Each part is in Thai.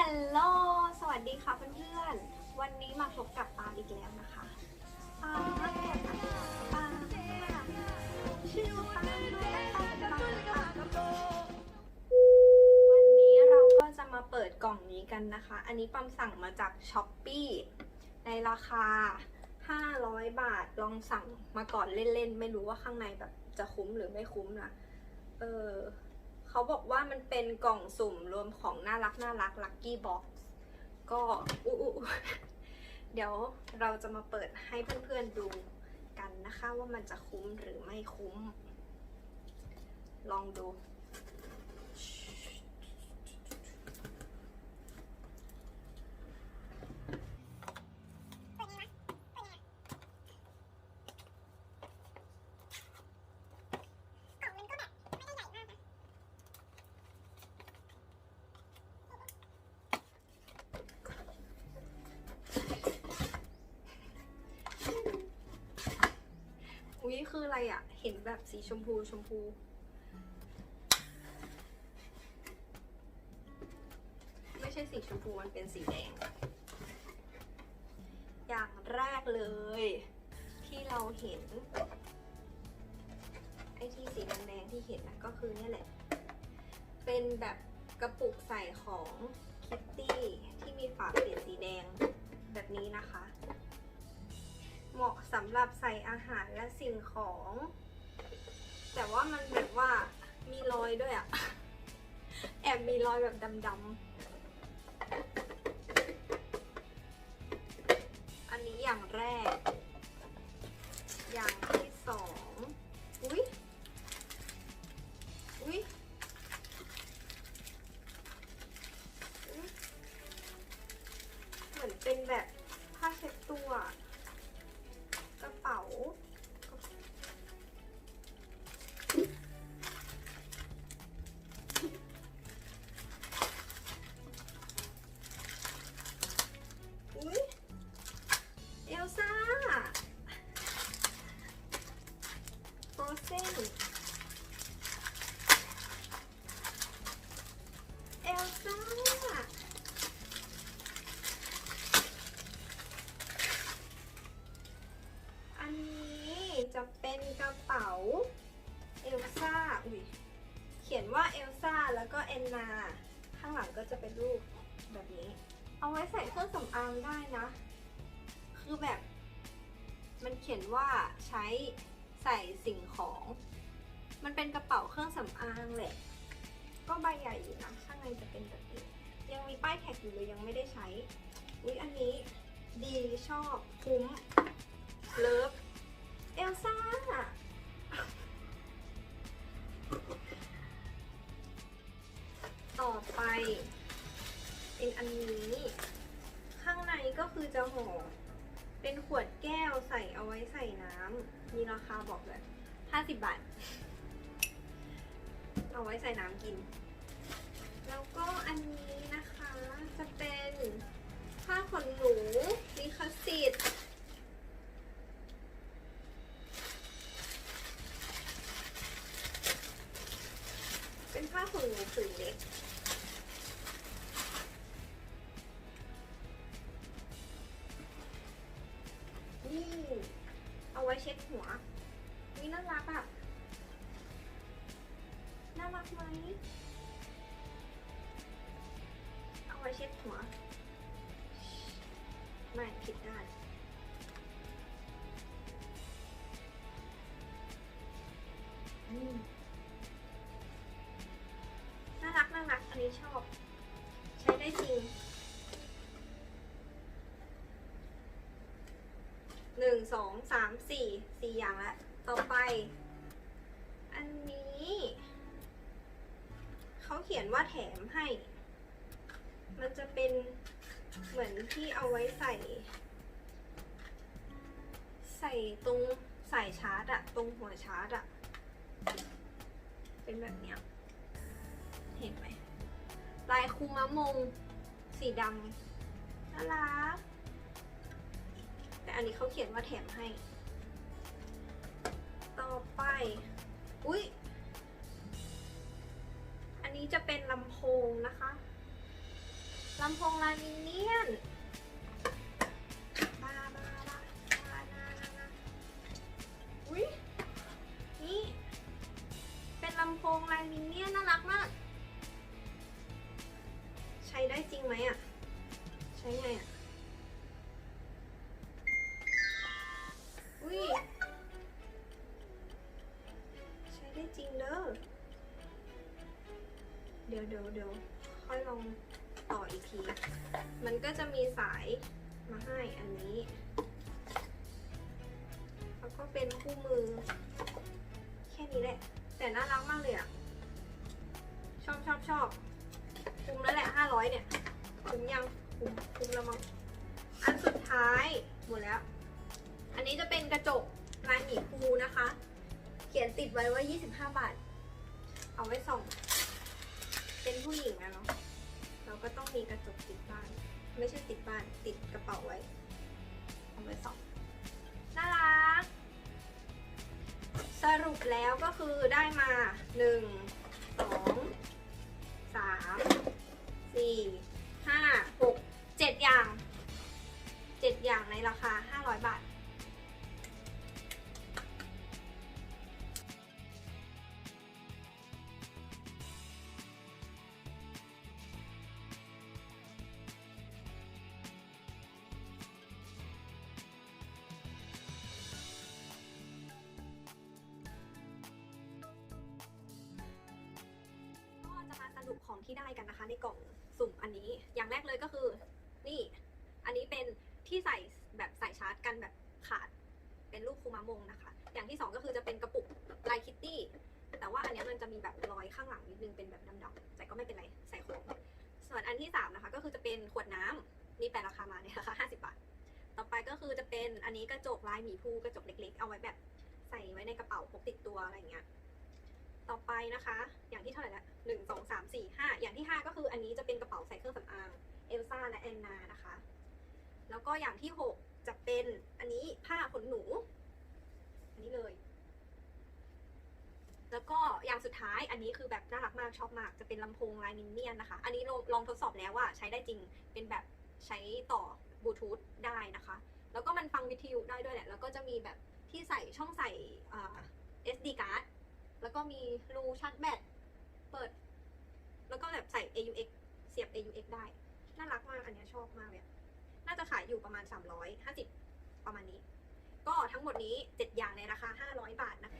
ฮัลโหล สวัสดีค่ะเพื่อนๆ วันนี้มาพบกับปาอีกแล้วนะคะปาปาปาชื่อปาปาปาปาวันนี้เราก็จะมาเปิดกล่องนี้กันนะคะ อันนี้ปั๊มสั่งมาจากช้อปปี้ในราคา 500 บาท ลองสั่งมาก่อนเล่นๆ ไม่รู้ว่าข้างในแบบจะคุ้มหรือไม่คุ้มนะ เออ เขาบอกว่ามันเป็นกล่องสุ่มรวมของน่ารักน่ารักลักกี้บ็อกซ์ก็อู้เดี๋ยวเราจะมาเปิดให้เพื่อนๆดูกันนะคะว่ามันจะคุ้มหรือไม่คุ้ม ลองดู อะไรอะ่ะ เห็นแบบสีชมพูชมพู ไม่ใช่สีชมพูมันเป็นสีแดง อย่างแรกเลย ที่เราเห็น ไอ้ที่สีแดงที่เห็นนะก็คือเนี่ยแหละ เป็นแบบกระปุกใส่ของคิตตี้ที่มีฝาเปลี่ยนสีแดงแบบนี้นะคะำหรับใส่อาหารและสิ่งของ แต่ว่ามันแบบว่ามีรอยด้วยอะแอบมีรอยแบบดำๆ อันนี้อย่างแรก อย่าง ซนเอลซ่า อันนี้จะเป็นกระเป๋า เอลซ่า อุ้ย เขียนว่าเอลซ่าแล้วก็แอนนา ข้างหลังก็จะเป็นรูปแบบนี้ เอาไว้ใส่เครื่องสำอางได้นะ คือแบบ มันเขียนว่าใช้ ใส่สิ่งของ มันเป็นกระเป๋าเครื่องสำอางแหละ ก็ใบใหญ่อยู่นะ ข้างในจะเป็นแบบนี้ ยังมีป้ายแท็กอยู่เลยยังไม่ได้ใช้ อุ๊ยอันนี้ดีชอบคุ้มเลิฟเอลซ่าต่อไป เป็นอันนี้ ข้างในก็คือจะห่อ เป็นขวดแก้วใส่เอาไว้ใส่น้ำมีราคาบอกเลย50บบาท เอาไว้ใส่น้ำกิน แล้วก็อันนี้นะคะจะเป็นผ้าขนหนูลิคสิทธิ์เป็นผ้าขนหนูผืนเล็กี่เอาไว้เช็ดหัวนี่น่ารักอะน่ารักไหมเอาไว้เช็ดหัว ไม่ผิดด้านน่ารักน่ารักอันนี้ชอบ สองสามสี่สี่อย่างละต่อไป อันนี้เขาเขียนว่าแถมให้ มันจะเป็นเหมือนที่เอาไว้ใส่ ใส่ตรงสายชาร์จอะตรงหัวชาร์จอะเป็นแบบเนี้ยเห็นไหมลายคูมะมง สีดำน่ารัก อันนี้เขาเขียนว่าแถมให้ ต่อไป อุ๊ย อันนี้จะเป็นลำโพงนะคะลำโพงลายมิเนียน จะมีสายมาให้อันนี้แล้วก็เป็นคู่มือ แค่นี้แหละ แต่น่ารักมากเลยอะชอบชอบชอบคุ้มแล้วแหละห้าร้อยเนี่ยคุ้มยังคุ้มคุ้มแล้วมั้งอันสุดท้ายหมดแล้ว อันนี้จะเป็นกระจกลายหมีภูนะคะ เขียนติดไว้ว่า 25 บาท เอาไว้ส่อง เป็นผู้หญิงนะเนาะเราก็ต้องมีกระจกติดบ้าน ไม่ใช่ติดบ้านติดกระเป๋าไว้เอาไว้ส่องน่ารัก สรุปแล้วก็คือได้มา1 2 3 4 5 6 7อย่าง7อย่างในราคา500บาทก็จะมาส รุปของที่ได้กันนะคะ ในกล่องสุ่มอันนี้ อย่างแรกเลยก็คือ นี่ อันนี้เป็นที่ใส่แบบใส่ชาร์จกันแบบขาด เป็นรูปคูมามงนะคะ อย่างที่สองก็คือจะเป็นกระปุกลายคิตตี้ แต่ว่าอันนี้มันจะมีแบบรอยข้างหลังนิดนึงเป็นแบบดำๆแต่ก็ไม่เป็นไรใส่ของ ส่วนอันที่สามนะคะ ก็คือจะเป็นขวดน้ำนี่แปลราคามาเนี่ยราคา50บาท ต่อไปก็คือจะเป็นอันนี้กระจกลายหมีภูกระจกเล็กๆ เอาไว้แบบใส่ไว้ในกระเป๋าพกติดตัวอะไรอย่างเงี้ย ต่อไปนะคะ อย่างที่เท่าไหร่ละหนึ่งสองสามสี่ห้าอย่างที่ห้าก็คืออันนี้จะเป็นกระเป๋าใส่เครื่องสำอางเอลซ่าและแอนนานะคะ แล้วก็อย่างที่หกจะเป็นอันนี้ผ้าขนหนู อันนี้เลย แล้วก็อย่างสุดท้ายอันนี้คือแบบน่ารักมากชอบมาก จะเป็นลำโพงลายมินเนี่ยนนะคะ อันนี้ลองลองทดสอบแล้วว่าใช้ได้จริงเป็นแบบใช้ต่อบลูทูธได้นะคะ แล้วก็มันฟังวิทยุได้ด้วยแหละ แล้วก็จะมีแบบที่ใส่ช่องใส่อ่า SD card แล้วก็มีรูชาร์จแบต เปิด แล้วก็แบบใส่ AUX เสียบ AUX ได้ น่ารักมาก อันนี้ชอบมากเลยน่าจะขายอยู่ประมาณ 350 ประมาณนี้ ก็ทั้งหมดนี้ 7 อย่างในราคา 500 บาทนะ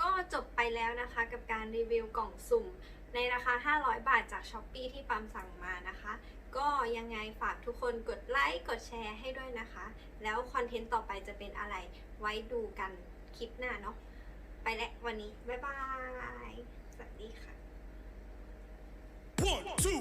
ก็จบไปแล้วนะคะกับการรีวิวกล่องสุ่มในราคา 500 บาทจาก s h อ p e e ที่ปั๊มสั่งมานะคะ ก็ยังไงฝากทุกคนกดไลค์กดแชร์ให้ด้วยนะคะ แล้วคอนเทนต์ต่อไปจะเป็นอะไรไว้ดูกันคลิปหน้าเนาะ ไปแล้ววันนี้ บ๊ายบาย สวัสดีค่ะ One, two,